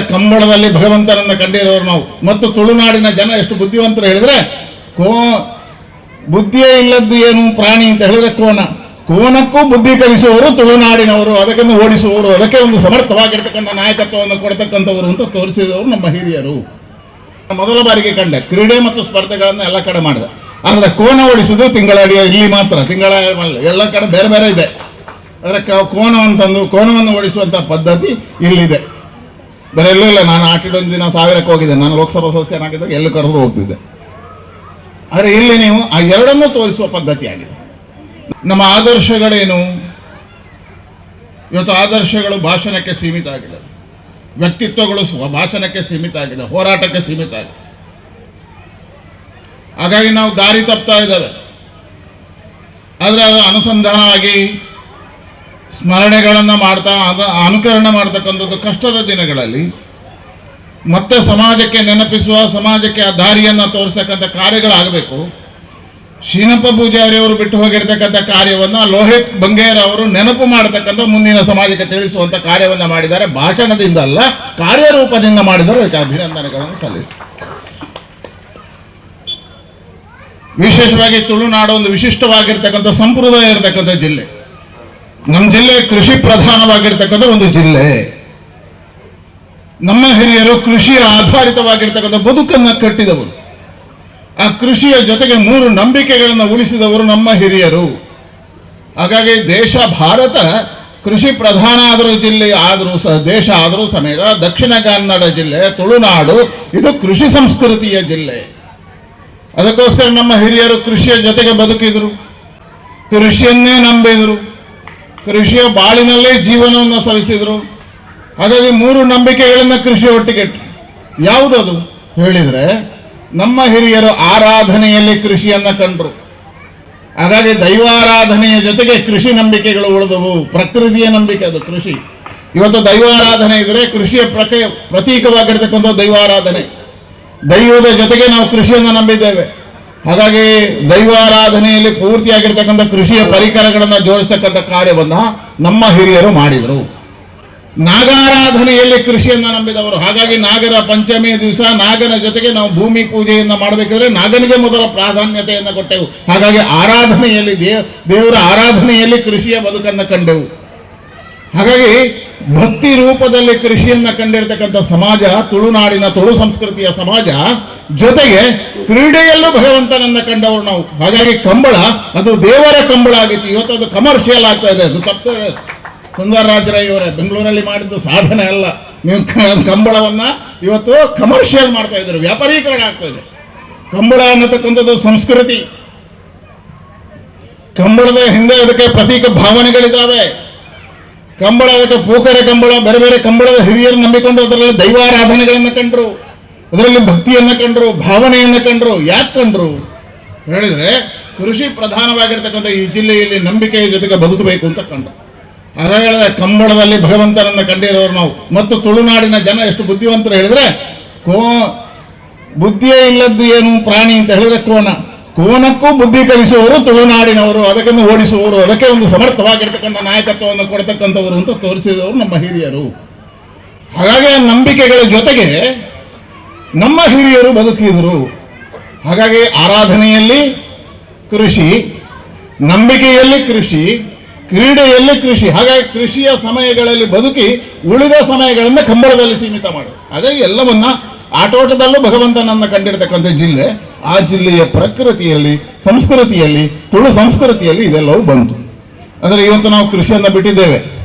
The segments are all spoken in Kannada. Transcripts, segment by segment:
ಕಂಬಳದಲ್ಲಿ ಭಗವಂತನನ್ನು ಕಂಡಿರೋರು ನಾವು. ಮತ್ತು ತುಳುನಾಡಿನ ಜನ ಎಷ್ಟು ಬುದ್ಧಿವಂತರು ಹೇಳಿದ್ರೆ, ಕೋ, ಬುದ್ಧಿಯೇ ಇಲ್ಲದ್ದು ಏನು ಪ್ರಾಣಿ ಅಂತ ಹೇಳಿದ್ರೆ ಕೋನ. ಕೋನಕ್ಕೂ ಬುದ್ಧಿ ಕಲಿಸುವವರು ತುಳುನಾಡಿನವರು, ಅದಕ್ಕೊಂದು ಓಡಿಸುವವರು, ಅದಕ್ಕೆ ಒಂದು ಸಮರ್ಥವಾಗಿರ್ತಕ್ಕಂಥ ನಾಯಕತ್ವವನ್ನು ಕೊಡ್ತಕ್ಕಂಥವರು ಅಂತ ತೋರಿಸಿದವರು ನಮ್ಮ ಹಿರಿಯರು. ಮೊದಲ ಬಾರಿಗೆ ಕಂಡೆ, ಕ್ರೀಡೆ ಮತ್ತು ಸ್ಪರ್ಧೆಗಳನ್ನು ಎಲ್ಲ ಕಡೆ ಮಾಡಿದೆ. ಆದ್ರೆ ಕೋನ ಓಡಿಸುದು ತಿಂಗಳ ಇಲ್ಲಿ ಮಾತ್ರ, ತಿಂಗಳ ಎಲ್ಲ ಕಡೆ ಬೇರೆ ಬೇರೆ ಇದೆ. ಅದರ ಕ- ಕೋನ ಅಂತಂದು, ಕೋನವನ್ನು ಓಡಿಸುವಂತ ಪದ್ಧತಿ ಇಲ್ಲಿದೆ. ಬೇರೆ ಎಲ್ಲೂ ಇಲ್ಲ. ನಾನು ಆಟಿಡೊಂದು ದಿನ ಸಾವಿರಕ್ಕೆ ಹೋಗಿದ್ದೆ ನಾನು ಲೋಕಸಭಾ ಸದಸ್ಯನಾಗಿದ್ದಾಗ ಎಲ್ಲೂ ಕರೆದ್ರು ಹೋಗ್ತಿದ್ದೆ. ಆದರೆ ಇಲ್ಲಿ ನೀವು ಆ ಎರಡನ್ನೂ ತೋರಿಸುವ ಪದ್ಧತಿಯಾಗಿದೆ ನಮ್ಮ ಆದರ್ಶಗಳೇನು? ಇವತ್ತು ಆದರ್ಶಗಳು ಭಾಷಣಕ್ಕೆ ಸೀಮಿತ ಆಗಿದೆ. ವ್ಯಕ್ತಿತ್ವಗಳು ಭಾಷಣಕ್ಕೆ ಸೀಮಿತ ಆಗಿದೆ. ಹೋರಾಟಕ್ಕೆ ಸೀಮಿತ ಆಗಿದೆ. ಹಾಗಾಗಿ ನಾವು ದಾರಿ ತಪ್ತಾ ಇದ್ದೇವೆ. ಆದರೆ ಅದು ಅನುಸಂಧಾನವಾಗಿ ಸ್ಮರಣೆಗಳನ್ನು ಮಾಡ್ತಾ, ಅದ ಅನುಕರಣ ಮಾಡ್ತಕ್ಕಂಥದ್ದು ಕಷ್ಟದ ದಿನಗಳಲ್ಲಿ ಮತ್ತೆ ಸಮಾಜಕ್ಕೆ ನೆನಪಿಸುವ, ಸಮಾಜಕ್ಕೆ ಆ ದಾರಿಯನ್ನು ತೋರಿಸ್ತಕ್ಕಂಥ ಕಾರ್ಯಗಳಾಗಬೇಕು. ಶೀನಪ್ಪ ಪೂಜಾರಿ ಅವರು ಬಿಟ್ಟು ಹೋಗಿರ್ತಕ್ಕಂಥ ಕಾರ್ಯವನ್ನು ಲೋಹಿತ್ ಬಂಗೇರ್ ಅವರು ನೆನಪು ಮಾಡತಕ್ಕಂಥ ಮುಂದಿನ ಸಮಾಜಕ್ಕೆ ತಿಳಿಸುವಂಥ ಕಾರ್ಯವನ್ನು ಮಾಡಿದ್ದಾರೆ. ಭಾಷಣದಿಂದ ಅಲ್ಲ, ಕಾರ್ಯರೂಪದಿಂದ ಮಾಡಿದರೆ ಅದಕ್ಕೆ ಅಭಿನಂದನೆಗಳನ್ನು ಸಲ್ಲಿಸ್ತಾರೆ ವಿಶೇಷವಾಗಿ ತುಳುನಾಡು ಒಂದು ವಿಶಿಷ್ಟವಾಗಿರ್ತಕ್ಕಂಥ ಸಂಪ್ರದಾಯ ಇರತಕ್ಕಂಥ ಜಿಲ್ಲೆ. ನಮ್ಮ ಜಿಲ್ಲೆ ಕೃಷಿ ಪ್ರಧಾನವಾಗಿರ್ತಕ್ಕಂಥ ಒಂದು ಜಿಲ್ಲೆ. ನಮ್ಮ ಹಿರಿಯರು ಕೃಷಿ ಆಧಾರಿತವಾಗಿರ್ತಕ್ಕಂಥ ಬದುಕನ್ನ ಕಟ್ಟಿದವರು. ಆ ಕೃಷಿಯ ಜೊತೆಗೆ ಮೂರು ನಂಬಿಕೆಗಳನ್ನು ಉಳಿಸಿದವರು ನಮ್ಮ ಹಿರಿಯರು. ಹಾಗಾಗಿ ದೇಶ ಭಾರತ ಕೃಷಿ ಪ್ರಧಾನ ಆದರೂ ಜಿಲ್ಲೆ ಆದರೂ ಸಹ ದೇಶ ಆದರೂ ಸಮೇತ ದಕ್ಷಿಣ ಕನ್ನಡ ಜಿಲ್ಲೆ, ತುಳುನಾಡು, ಇದು ಕೃಷಿ ಸಂಸ್ಕೃತಿಯ ಜಿಲ್ಲೆ. ಅದಕ್ಕೋಸ್ಕರ ನಮ್ಮ ಹಿರಿಯರು ಕೃಷಿಯ ಜೊತೆಗೆ ಬದುಕಿದರು. ಕೃಷಿಯನ್ನೇ ನಂಬಿದರು. ಕೃಷಿಯ ಬಾಳಿನಲ್ಲೇ ಜೀವನವನ್ನು ಸವಿಸಿದರು. ಹಾಗಾಗಿ ಮೂರು ನಂಬಿಕೆಗಳನ್ನು ಕೃಷಿ ಒಟ್ಟಿಗೆ ಯಾವುದು ಯಾವುದದು? ಹೇಳಿದರೆ ನಮ್ಮ ಹಿರಿಯರು ಆರಾಧನೆಯಲ್ಲಿ ಕೃಷಿಯನ್ನ ಕಂಡರು. ಹಾಗಾಗಿ ದೈವಾರಾಧನೆಯ ಜೊತೆಗೆ ಕೃಷಿ ನಂಬಿಕೆಗಳು ಉಳಿದವು. ಪ್ರಕೃತಿಯ ನಂಬಿಕೆ ಅದು, ಕೃಷಿ. ಇವತ್ತು ದೈವಾರಾಧನೆ ಇದ್ರೆ ಕೃಷಿಯ ಪ್ರಕ, ಪ್ರತೀಕವಾಗಿರ್ತಕ್ಕಂಥ ದೈವಾರಾಧನೆ. ದೈವದ ಜೊತೆಗೆ ನಾವು ಕೃಷಿಯನ್ನು ನಂಬಿದ್ದೇವೆ. ಹಾಗಾಗಿ ದೈವಾರಾಧನೆಯಲ್ಲಿ ಪೂರ್ತಿಯಾಗಿರ್ತಕ್ಕಂಥ ಕೃಷಿಯ ಪರಿಕರಗಳನ್ನು ಜೋಡಿಸ್ತಕ್ಕಂಥ ಕಾರ್ಯವನ್ನ ನಮ್ಮ ಹಿರಿಯರು ಮಾಡಿದರು. ನಾಗಾರಾಧನೆಯಲ್ಲಿ ಕೃಷಿಯನ್ನ ನಂಬಿದವರು. ಹಾಗಾಗಿ ನಾಗರ ಪಂಚಮಿ ದಿವಸ ನಾಗನ ಜೊತೆಗೆ ನಾವು ಭೂಮಿ ಪೂಜೆಯನ್ನ ಮಾಡಬೇಕಾದ್ರೆ ನಾಗನಿಗೆ ಮೊದಲ ಪ್ರಾಧಾನ್ಯತೆಯನ್ನು ಕೊಟ್ಟೆವು. ಹಾಗಾಗಿ ಆರಾಧನೆಯಲ್ಲಿ ದೇವ್ ದೇವರ ಆರಾಧನೆಯಲ್ಲಿ ಕೃಷಿಯ ಬದುಕನ್ನು ಕಂಡೆವು. ಹಾಗಾಗಿ ಭಕ್ತಿ ರೂಪದಲ್ಲಿ ಕೃಷಿಯನ್ನ ಕಂಡಿರ್ತಕ್ಕಂಥ ಸಮಾಜ ತುಳುನಾಡಿನ ತುಳು ಸಂಸ್ಕೃತಿಯ ಸಮಾಜ ಜೊತೆಗೆ ಕ್ರೀಡೆಯಲ್ಲೂ ಭಗವಂತನನ್ನ ಕಂಡವರು ನಾವು. ಹಾಗಾಗಿ ಕಂಬಳ, ಅದು ದೇವರ ಕಂಬಳ ಆಗಿತ್ತು. ಇವತ್ತು ಅದು ಕಮರ್ಷಿಯಲ್ ಆಗ್ತಾ ಇದೆ. ಅದು ತಪ್ಪು. ಸುಂದರ ಅವರೇ ಬೆಂಗಳೂರಲ್ಲಿ ಮಾಡಿದ್ದು ಸಾಧನೆ ಅಲ್ಲ. ನೀವು ಕಂಬಳವನ್ನ ಇವತ್ತು ಕಮರ್ಷಿಯಲ್ ಮಾಡ್ತಾ ಇದ್ದಾರೆ. ವ್ಯಾಪಾರೀಕರಣ ಆಗ್ತಾ ಇದೆ. ಕಂಬಳ ಅನ್ನತಕ್ಕಂಥದ್ದು ಸಂಸ್ಕೃತಿ. ಕಂಬಳದ ಹಿಂದೆ ಅದಕ್ಕೆ ಪ್ರತೀಕ ಭಾವನೆಗಳಿದ್ದಾವೆ ಕಂಬಳ, ಅದಕ್ಕೆ ಪೂಕರೆ ಕಂಬಳ, ಬೇರೆ ಬೇರೆ ಕಂಬಳದ ಹಿರಿಯರು ನಂಬಿಕೊಂಡು ಅದರಲ್ಲಿ ದೈವಾರಾಧನೆಗಳನ್ನು ಕಂಡ್ರು. ಅದರಲ್ಲಿ ಭಕ್ತಿಯನ್ನು ಕಂಡ್ರು, ಭಾವನೆಯನ್ನ ಕಂಡ್ರು, ಯಾಕೆ ಕಂಡ್ರು? ಹೇಳಿದ್ರೆ ಕೃಷಿ ಪ್ರಧಾನವಾಗಿರ್ತಕ್ಕಂಥ ಈ ಜಿಲ್ಲೆಯಲ್ಲಿ ನಂಬಿಕೆಯ ಜೊತೆಗೆ ಬದುಕಬೇಕು ಅಂತ ಕಂಡ್ರು. ಹೇಳಿದ್ರೆ ಕಂಬಳದಲ್ಲಿ ಭಗವಂತನನ್ನು ಕಂಡಿರೋರು ನಾವು. ಮತ್ತು ತುಳುನಾಡಿನ ಜನ ಎಷ್ಟು ಬುದ್ಧಿವಂತರು ಹೇಳಿದ್ರೆ, ಕೋ, ಬುದ್ಧಿಯೇ ಇಲ್ಲದ್ದು ಏನು ಪ್ರಾಣಿ ಅಂತ ಹೇಳಿದ್ರೆ ಕೋನ. ಕೋನಕ್ಕೂ ಬುದ್ಧಿ ಕಲಿಸುವವರು ತುಳುನಾಡಿನವರು ಅದಕ್ಕೊಂದು ಓಡಿಸುವವರು, ಅದಕ್ಕೆ ಒಂದು ಸಮರ್ಥವಾಗಿರ್ತಕ್ಕಂಥ ನಾಯಕತ್ವವನ್ನು ಕೊಡ್ತಕ್ಕಂಥವರು ಅಂತ ತೋರಿಸಿದವರು ನಮ್ಮ ಹಿರಿಯರು. ಹಾಗಾಗಿ ನಂಬಿಕೆಗಳ ಜೊತೆಗೆ ನಮ್ಮ ಹಿರಿಯರು ಬದುಕಿದರು. ಹಾಗಾಗಿ ಆರಾಧನೆಯಲ್ಲಿ ಕೃಷಿ, ನಂಬಿಕೆಯಲ್ಲಿ ಕೃಷಿ, ಕ್ರೀಡೆಯಲ್ಲಿ ಕೃಷಿ, ಹಾಗಾಗಿ ಕೃಷಿಯ ಸಮಯಗಳಲ್ಲಿ ಬದುಕಿ ಉಳಿದ ಸಮಯಗಳನ್ನು ಕಂಬಳದಲ್ಲಿ ಸೀಮಿತ ಮಾಡಿ. ಹಾಗಾಗಿ ಎಲ್ಲವನ್ನ ಆಟೋಟದಲ್ಲೂ ಭಗವಂತನನ್ನು ಕಂಡಿರ್ತಕ್ಕಂಥ ಜಿಲ್ಲೆ, ಆ ಜಿಲ್ಲೆಯ ಪ್ರಕೃತಿಯಲ್ಲಿ, ಸಂಸ್ಕೃತಿಯಲ್ಲಿ, ತುಳು ಸಂಸ್ಕೃತಿಯಲ್ಲಿ ಇದೆಲ್ಲವೂ ಬಂತು. ಅಂದರೆ ಇವತ್ತು ನಾವು ಕೃಷಿಯನ್ನು ಬಿಟ್ಟಿದ್ದೇವೆ.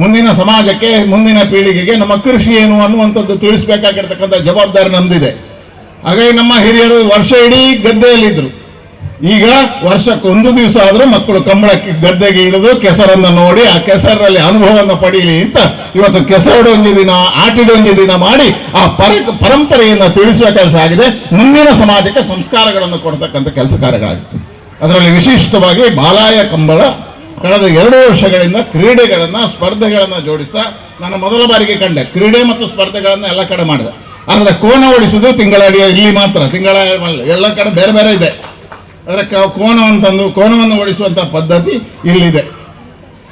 ಮುಂದಿನ ಸಮಾಜಕ್ಕೆ, ಮುಂದಿನ ಪೀಳಿಗೆಗೆ ನಮ್ಮ ಕೃಷಿ ಏನು ಅನ್ನುವಂಥದ್ದು ತಿಳಿಸ್ಬೇಕಾಗಿರ್ತಕ್ಕಂಥ ಜವಾಬ್ದಾರಿ ನಮ್ದಿದೆ. ಹಾಗಾಗಿ ನಮ್ಮ ಹಿರಿಯರು ವರ್ಷ ಇಡೀ ಗದ್ದೆಯಲ್ಲಿದ್ದರು ಈಗ ವರ್ಷಕ್ಕೆ ಒಂದು ದಿವಸ ಆದ್ರೂ ಮಕ್ಕಳು ಕಂಬಳಕ್ಕೆ ಗದ್ದೆಗೆ ಇಳಿದು ಕೆಸರನ್ನು ನೋಡಿ ಆ ಕೆಸರಲ್ಲಿ ಅನುಭವವನ್ನು ಪಡೀಲಿ ಅಂತ ಇವತ್ತು ಕೆಸರಡೊಂದು ದಿನ, ಆಟಿಡೊಂದು ದಿನ ಮಾಡಿ ಆ ಪರ, ಪರಂಪರೆಯನ್ನು ತಿಳಿಸುವ ಕೆಲಸ ಆಗಿದೆ. ಮುಂದಿನ ಸಮಾಜಕ್ಕೆ ಸಂಸ್ಕಾರಗಳನ್ನು ಕೊಡ್ತಕ್ಕಂಥ ಕೆಲಸ ಕಾರ್ಯಗಳಾಗಿದೆ ಅದರಲ್ಲಿ ವಿಶಿಷ್ಟವಾಗಿ ಬಾಲಾಯ ಕಂಬಳ ಕಳೆದ ಎರಡು ವರ್ಷಗಳಿಂದ ಕ್ರೀಡೆಗಳನ್ನ, ಸ್ಪರ್ಧೆಗಳನ್ನ ಜೋಡಿಸ್ತಾ ನಾನು ಮೊದಲ ಬಾರಿಗೆ ಕಂಡೆ. ಕ್ರೀಡೆ ಮತ್ತು ಸ್ಪರ್ಧೆಗಳನ್ನ ಎಲ್ಲ ಕಡೆ ಮಾಡಿದೆ. ಆದರೆ ಕೋನ ಓಡಿಸೋದು ತಿಂಗಳ ಇಲ್ಲಿ ಮಾತ್ರ. ತಿಂಗಳ ಎಲ್ಲ ಕಡೆ ಬೇರೆ ಬೇರೆ ಇದೆ. ಅದರ ಕೋಣ ಅಂತಂದು, ಕೋನವನ್ನು ಓಡಿಸುವಂತ ಪದ್ಧತಿ ಇಲ್ಲಿದೆ.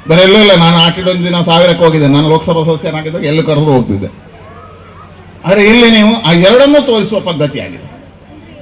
ಬೇರೆ ಎಲ್ಲೂ ಇಲ್ಲ. ನಾನು ಆಟಿಡೊಂದು ದಿನ ಸಾವಿರಕ್ಕೆ ಹೋಗಿದ್ದೆ. ನಾನು ಲೋಕಸಭಾ ಸದಸ್ಯನಾಗಿದ್ದಾಗ ಎಲ್ಲೂ ಕಡೆ ಹೋಗ್ತಿದ್ದೆ. ಆದರೆ ಇಲ್ಲಿ ನೀವು ಆ ಎರಡನ್ನೂ ತೋರಿಸುವ ಪದ್ಧತಿಯಾಗಿದೆ.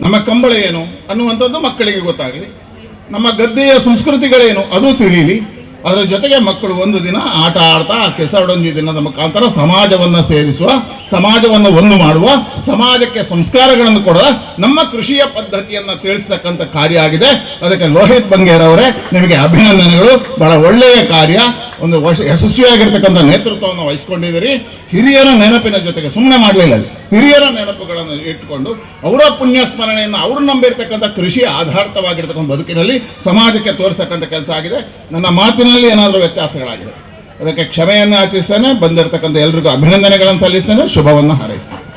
ನಮ್ಮ ಕಂಬಳ ಏನು ಅನ್ನುವಂಥದ್ದು ಮಕ್ಕಳಿಗೆ ಗೊತ್ತಾಗಲಿ. ನಮ್ಮ ಗದ್ದೆಯ ಸಂಸ್ಕೃತಿಗಳೇನು ಅದು ತಿಳಿಯಲಿ ಅದರ ಜೊತೆಗೆ ಮಕ್ಕಳು ಒಂದು ದಿನ ಆಟ ಆಡ್ತಾ ಆ ಕೆಸರಡೊಂದಿ ದಿನದ ಮುಖಾಂತರ ಸಮಾಜವನ್ನು ಸೇರಿಸುವ, ಸಮಾಜವನ್ನು ಒಂದು ಮಾಡುವ, ಸಮಾಜಕ್ಕೆ ಸಂಸ್ಕಾರಗಳನ್ನು ಕೊಡುವ ನಮ್ಮ ಕೃಷಿಯ ಪದ್ಧತಿಯನ್ನು ತಿಳಿಸ್ತಕ್ಕಂಥ ಕಾರ್ಯ ಆಗಿದೆ. ಅದಕ್ಕೆ ಲೋಹಿತ್ ಬಂಗೇರವರೇ, ನಿಮಗೆ ಅಭಿನಂದನೆಗಳು. ಬಹಳ ಒಳ್ಳೆಯ ಕಾರ್ಯ. ಒಂದು ಯಶಸ್ವಿಯಾಗಿರ್ತಕ್ಕಂಥ ನೇತೃತ್ವವನ್ನು ವಹಿಸ್ಕೊಂಡಿದ್ದೀರಿ. ಹಿರಿಯರ ನೆನಪಿನ ಜೊತೆಗೆ ಸುಮ್ಮನೆ ಮಾಡಲಿಲ್ಲ ಹಿರಿಯರ ನೆನಪುಗಳನ್ನು ಇಟ್ಟುಕೊಂಡು ಅವರ ಪುಣ್ಯ ಸ್ಮರಣೆಯನ್ನು ಅವರು ನಂಬಿರ್ತಕ್ಕಂಥ ಕೃಷಿ ಆಧಾರಿತವಾಗಿರ್ತಕ್ಕಂಥ ಬದುಕಿನಲ್ಲಿ ಸಮಾಜಕ್ಕೆ ತೋರಿಸ್ತಕ್ಕಂಥ ಕೆಲಸ ಆಗಿದೆ. ನನ್ನ ಮಾತಿನಲ್ಲಿ ಏನಾದರೂ ವ್ಯತ್ಯಾಸಗಳಾಗಿದೆ. ಅದಕ್ಕೆ ಕ್ಷಮೆಯನ್ನು ಆಚರಿಸ್ತೇನೆ. ಬಂದಿರತಕ್ಕಂಥ ಎಲ್ರಿಗೂ ಅಭಿನಂದನೆಗಳನ್ನು ಸಲ್ಲಿಸ್ತೇನೆ. ಶುಭವನ್ನು ಹಾರೈಸ್ತೇನೆ.